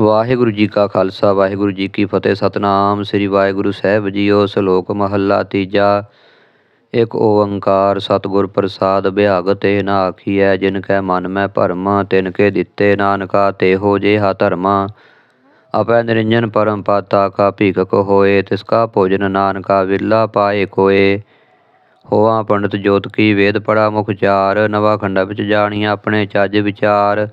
ਵਾਹਿਗੁਰੂ ਜੀ ਕਾ ਖਾਲਸਾ, ਵਾਹਿਗੁਰੂ ਜੀ ਕੀ ਫਤਿਹ। ਸਤਨਾਮ ਸ੍ਰੀ ਵਾਹਿਗੁਰੂ ਸਾਹਿਬ ਜੀਓ ਸ਼ਲੋਕ ਮਹੱਲਾ ਤੀਜਾ। ਇੱਕ ਓੰਕਾਰ ਸਤਿਗੁਰ ਪ੍ਰਸਾਦ ਬਿਹਾਗ ਤੇ ਨਾ ਆਖੀਐ, ਜਿਨ ਕੈ ਮਨ ਮੈਂ ਭਰਮ, ਤਿਨ ਕੇ ਦਿੱਤੇ ਨਾਨਕਾ, ਤੇ ਹੋ ਜਿਹਾ ਧਰਮ। ਆਪੈ ਨਿਰੰਜਨ ਪਰਮ ਪਾਤਾ, ਕਾ ਭੀਖਕ ਹੋਏ, ਤਿਸ ਕਾ ਭੋਜਨ ਨਾਨਕਾ ਵਿਰਲਾ ਪਾਏ ਕੋਏ। ਹੋਆ ਪੰਡਤ ਜੋਤ ਕੀ ਵੇਦ ਪੜਾ ਮੁਖ ਚਾਰ, ਨਵਾ ਖੰਡਾ ਵਿੱਚ ਜਾਣੀਆਂ ਆਪਣੇ ਚੱਜ ਵਿਚਾਰ।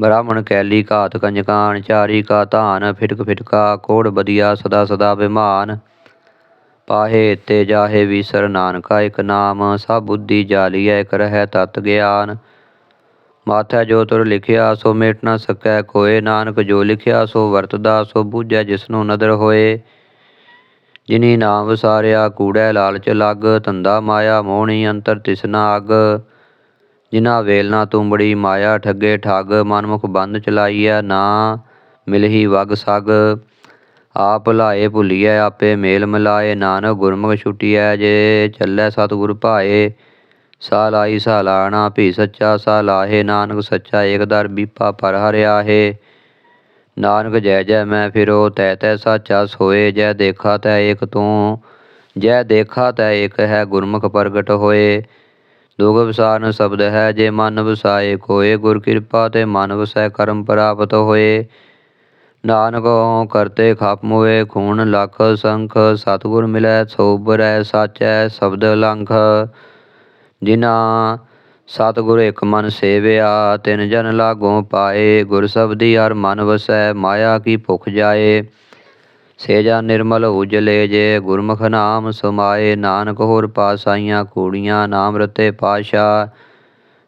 ਬ੍ਰਾਹਮਣ ਕੈਲੀ ਘਾਤ ਕੰਜਕਾਨ ਚਾਰੀ ਕਾ ਧਾਨ, ਫਿਟਕ ਫਿਟਕਾ, ਕੋੜ ਬਦੀਆ, ਸਦਾ ਸਦਾ ਬਿਮਾਨ। ਪਾਹੇ ਤੇ ਜਾਹੇ ਵੀਸਰ ਨਾਨਕਾ ਇੱਕ ਨਾਮ, ਸਭ ਬੁੱਧੀ ਜਾਲੀਐ, ਇਕ ਰਹਿ ਤਤ ਗਿਆਨ। ਮਾਥਾ ਜੋ ਤੁਰ ਲਿਖਿਆ, ਸੋ ਮੇਟ ਨਾ ਸਕੈ ਕੋਏ। ਨਾਨਕ ਜੋ ਲਿਖਿਆ, ਸੋ ਵਰਤਦਾ, ਸੋ ਬੂਝੈ ਜਿਸਨੂੰ ਨਦਰ ਹੋਏ। ਜਿਨੀ ਨਾਮ ਵਸਾਰਿਆ ਕੂੜੈ ਲਾਲਚ ਲੱਗ, ਧੰਦਾ ਮਾਇਆ ਮੋਹਣੀ, ਅੰਤਰ ਤਿਸਨਾ ਅਗ ਜਿਨ੍ਹਾਂ ਵੇਲ ਤੂੰ ਬੜੀ ਮਾਇਆ ਠੱਗੇ ਠੱਗ ਮਨਮੁਖ ਬੰਦ ਚਲਾਈਐ ਨਾ ਮਿਲਹੀ ਵਗ ਸਗ। ਆਪ ਲਾਏ ਭੁਲੀਐ, ਆਪੇ ਮੇਲ ਮਿਲਾਏ। ਨਾਨਕ ਗੁਰਮੁਖ ਛੁਟੀਐ, ਜੇ ਚੱਲੈ ਸਤਿਗੁਰ ਭਾਏ। ਸਾ ਲਾਈ ਸਾ ਲਾਣਾ ਭੀ ਸੱਚਾ, ਸਾ ਲਾਹੇ। ਨਾਨਕ ਸੱਚਾ, ਏਕ ਦਰ ਬੀਪਾ ਪਰ ਹਰਿਆ ਹੈ ਨਾਨਕ ਜੈ ਜੈ ਮੈਂ ਫਿਰੋ, ਤੈ ਤੈ ਸਾਚਾ ਸੋਏ। ਜੈ ਦੇਖਾ ਤੈ ਏਕ ਤੂੰ, ਜੈ ਦੇਖਾ ਤੈ ਏਕ ਹੈ ਗੁਰਮੁਖ ਪ੍ਰਗਟ ਹੋਏ। ਦੁਖ ਵਿਸਾਰਨ ਸ਼ਬਦ ਹੈ, ਜੇ ਮਨ ਵਸਾਏ ਕੋਏ, ਗੁਰ ਕਿਰਪਾ ਤੇ ਮਨ ਵਸੈ ਕਰਮ ਪ੍ਰਾਪਤ ਹੋਏ। ਨਾਨਕ ਕਰਤੇ ਖਪ ਮੋਏ, ਖੂਨ ਲਖ ਸੰਖ, ਸਤਿਗੁਰ ਮਿਲੈ ਸੋਬਰੈ ਸਾਚੈ ਸ਼ਬਦ ਲੰਖ ਜਿਨਾ ਸਤਿਗੁਰ ਇੱਕ ਮਨ ਸੇਵਿਆ, ਤਿਨ ਜਨ ਲਾਗੋਂ ਪਾਏ। ਗੁਰ ਸਬਦੀ ਹਰ ਮਨ ਵਸੈ, ਮਾਇਆ ਕੀ ਭੁਖ ਜਾਏ। ਸੇਜਾ ਨਿਰਮਲ ਉਜਲੇ ਜੇ, ਗੁਰਮੁਖ ਨਾਮ ਸਮਾਏ, ਨਾਨਕ ਹੋਰ ਪਾਸਾਈਆਂ, ਕੂੜੀਆਂ ਨਾਮ ਰਤੇ ਪਾਸ਼ਾ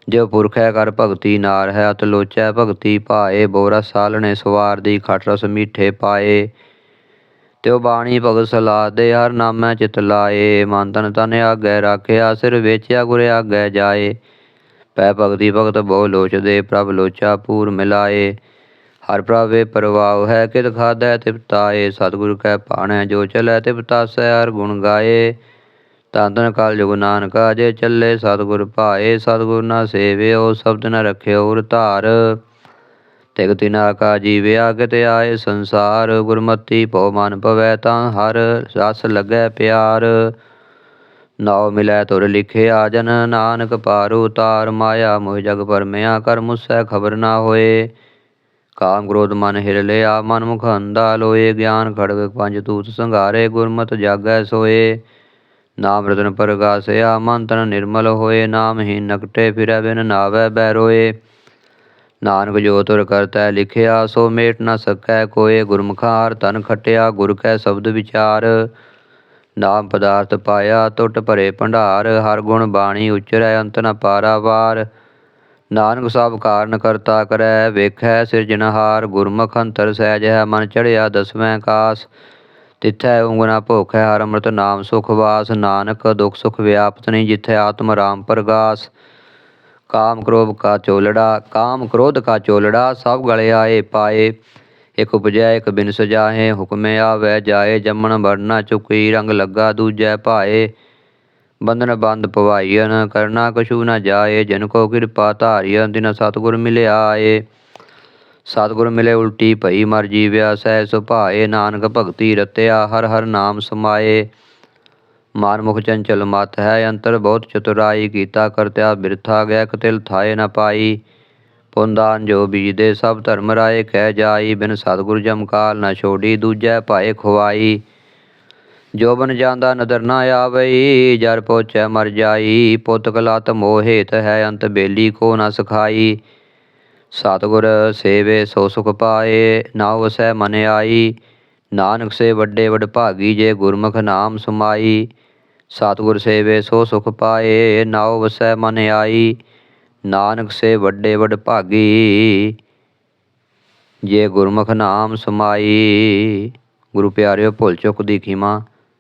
ਜੋ ਪੁਰਖੈ ਕਰ ਭਗਤੀ ਨਾਰ ਹੈ, ਅਤ ਲੋਚੈ ਭਗਤੀ ਪਾਏ ਬੋਰਾ ਸਾਲਣੇ ਸਵਾਰ ਦੀ ਖਟ ਰਸ ਮੀਠੇ ਪਾਏ। ਤਿਉ ਬਾਣੀ ਭਗਤ ਸਲਾਦੇ, ਹਰ ਨਾਮੈ ਚਿਤ ਲਾਏ। ਮਨ ਤਨ ਤਨ ਆਗੈ ਰਾਖਿਆ, ਸਿਰ ਵੇਚਿਆ, ਗੁਰ ਆਗੈ ਜਾਏ। ਪੈ ਭਗਤੀ ਭਗਤ ਬਹੁ ਲੋਚਦੇ, ਪ੍ਰਭ ਲੋਚਾ ਪੂਰ ਮਿਲਾਏ। ਹਰ ਪ੍ਰਭੇ ਪਰਵਾਉ ਹੈ ਕਿਤ ਖਾਦੈ ਤਿਪਤਾਏ ਸਤਿਗੁਰ ਕੈ ਪਾਣੈ ਜੋ ਚਲੈ ਤਿਪਤਾਸੈ ਹਰ ਗੁਣ ਗਾਏ। ਤਨ ਤਨ ਕਾਲ ਜੁਗ ਨਾਨਕਾ ਜੇ ਚੱਲੇ ਸਤਿਗੁਰ ਭਾਏ, ਸਤਿਗੁਰ ਨਾ ਸੇਵਿਓ, ਸ਼ਬਦ ਨ ਰਖਿਓ ਉਰ ਧਾਰ। ਤਿਗ ਤਿਨਾ ਕਾ ਜੀਵਿਆ ਕਿਤੇ ਆਏ ਸੰਸਾਰ। ਗੁਰਮਤੀ ਭਉ ਮਨ ਪਵੈ ਤਾਂ ਹਰ, ਰਸ ਲੱਗੈ ਪਿਆਰ। ਨਾਉ ਮਿਲੈ ਤੁਰ ਲਿਖਿਆ ਜਨ ਨਾਨਕ ਪਾਰੂ ਉਤਾਰ ਮਾਇਆ ਮੋਹ ਜਗ ਪਰਮਿਆ, ਕਰ ਮੁਸੈ ਖਬਰ ਨਾ ਹੋਏ। ਕਾਮ ਕ੍ਰੋਧ ਮਨ ਹਿਰ ਲਿਆ, ਮਨ ਮੁਖ ਅੰਦਾ ਲੋਏ, ਗਿਆਨ ਖੜਗ ਪੰਜ ਤੂਤ ਸੰਘਾਰੇ, ਗੁਰਮਤਿ ਜਾਗੈ ਸੋਏ। ਨਾਮ ਰਤਨ ਪ੍ਰਗਾਸਿਆ, ਮਨ ਤਨ ਨਿਰਮਲ ਹੋਏ, ਨਾਮ ਹੀ ਨਕਟੇ, ਫਿਰੈ ਬਿਨ ਨਾਵੈ ਬੈਰੋਏ ਨਾਨਕ ਜੋ ਤੁਰ ਕਰਤੈ ਲਿਖਿਆ, ਸੋ ਮੇਟ ਨਾ ਸਕੈ ਕੋਏ। ਗੁਰਮੁਖਾਰ ਤਨ ਖਟਿਆ, ਗੁਰ ਕੈ ਸ਼ਬਦ ਵਿਚਾਰ। ਨਾਮ ਪਦਾਰਥ ਪਾਇਆ ਟੁੱਟ ਭਰੇ ਭੰਡਾਰ। ਹਰ ਗੁਣ ਬਾਣੀ ਉਚਰੈ, ਅੰਤ ਨ ਪਾਰਾਵਾਰ ਨਾਨਕ ਸਭ ਕਾਰਨ ਕਰਤਾ ਕਰੈ, ਵੇਖੈ ਸਿਰਜਣਹਾਰ, ਗੁਰਮੁਖ ਅੰਤਰ ਸਹਿਜ ਹੈ ਮਨ ਚੜਿਆ ਦਸਵੇਂ ਕਾਸ। ਤਿੱਥੈ ਉਂਗਣਾ ਭੁਖ, ਹਰ ਅੰਮ੍ਰਿਤ ਨਾਮ ਸੁਖ ਵਾਸ। ਨਾਨਕ ਦੁਖ ਸੁਖ ਵਿਆਪਤ ਨਹੀਂ ਜਿੱਥੈ ਆਤਮ ਰਾਮ ਪ੍ਰਗਾਸ। ਕਾਮ ਕ੍ਰੋਧ ਕਾ ਚੋਲੜਾ, ਕਾਮ ਕ੍ਰੋਧ ਕਾ ਚੋਲੜਾ, ਸਭ ਗਲੇ ਆਏ ਪਾਏ। ਇਕ ਉਪਜੈ, ਇਕ ਬਿਨ ਸਜਾਹੇ, ਹੁਕਮੇ ਆਵੈ ਜਾਏ, ਜੰਮਣ ਵਰਨਾ ਚੁਕੀ, ਰੰਗ ਲੱਗਾ ਦੂਜੈ ਭਾਏ। ਬੰਧਨ ਬੰਦ ਪਵਾਈਨ ਕਰਨਾ ਕਛੂ ਨ ਜਾਏ, ਜਨ ਕੋ ਕਿਰਪਾ ਧਾਰਿਆ ਦਿਨ ਸਤਗੁਰ ਮਿਲਿਆ ਏ ਸਤਗੁਰ ਮਿਲੇ ਉਲਟੀ ਭਈ ਮਰ ਜੀਵਿਆ, ਸਹਿ ਸੁਭਾਏ, ਨਾਨਕ ਭਗਤੀ ਰਤਿਆ, ਹਰ ਹਰ ਨਾਮ ਸਮਾਏ। ਮਾਨ ਮੁਖ ਚੰਚਲ ਮਤ ਹੈ, ਅੰਤਰ ਬਹੁਤ ਚਤੁਰਾਈ ਕੀਤਾ, ਕਰਤਿਆ ਬਿਰਥਾ ਗਿਆ ਕਤਿਲ ਥਾਏ ਨ ਪਾਈ। ਪੁੰਦਾਨ ਜੋ ਬੀਜਦੇ, ਸਭ ਧਰਮ ਰਾਏ ਕਹਿ ਜਾਈ, ਬਿਨ ਸਤਗੁਰ ਜਮਕਾਲ ਨ ਛੋੜੀ, ਦੂਜੈ ਭਾਏ ਖੁਆਈ। ਜੋ ਬਨ ਜਾਂਦਾ ਨਦਰ ਨਾ ਆਵਈ, ਜਰ ਪੋਚੈ ਮਰ ਜਾਈ, ਪੁੱਤ ਕਲਤ ਮੋਹਿਤ ਹੈ ਅੰਤ ਬੇਲੀ ਕੋ ਨ ਸਖਾਈ। ਸਤਿਗੁਰ ਸੇਵੇ ਸੋ ਸੁਖ ਪਾਏ ਨਾਉ ਵਸੈ ਮਨ ਆਈ। ਨਾਨਕ ਸੇ ਵੱਡੇ ਵਡ ਭਾਗੀ ਜੇ ਗੁਰਮੁਖ ਨਾਮ ਸਮਾਈ। ਸਤਿਗੁਰ ਸੇਵੇ ਸੋ ਸੁਖ ਪਾਏ ਨਾਉ ਵਸੈ ਮਨ ਆਈ। ਨਾਨਕ ਸੇ ਵੱਡੇ ਵਡ ਭਾਗੀ ਜੇ ਗੁਰਮੁਖ ਨਾਮ ਸਮਾਈ। ਗੁਰੂ ਪਿਆਰਿਓ ਭੁੱਲ ਚੁੱਕ ਦੀ ਖਿਮਾ।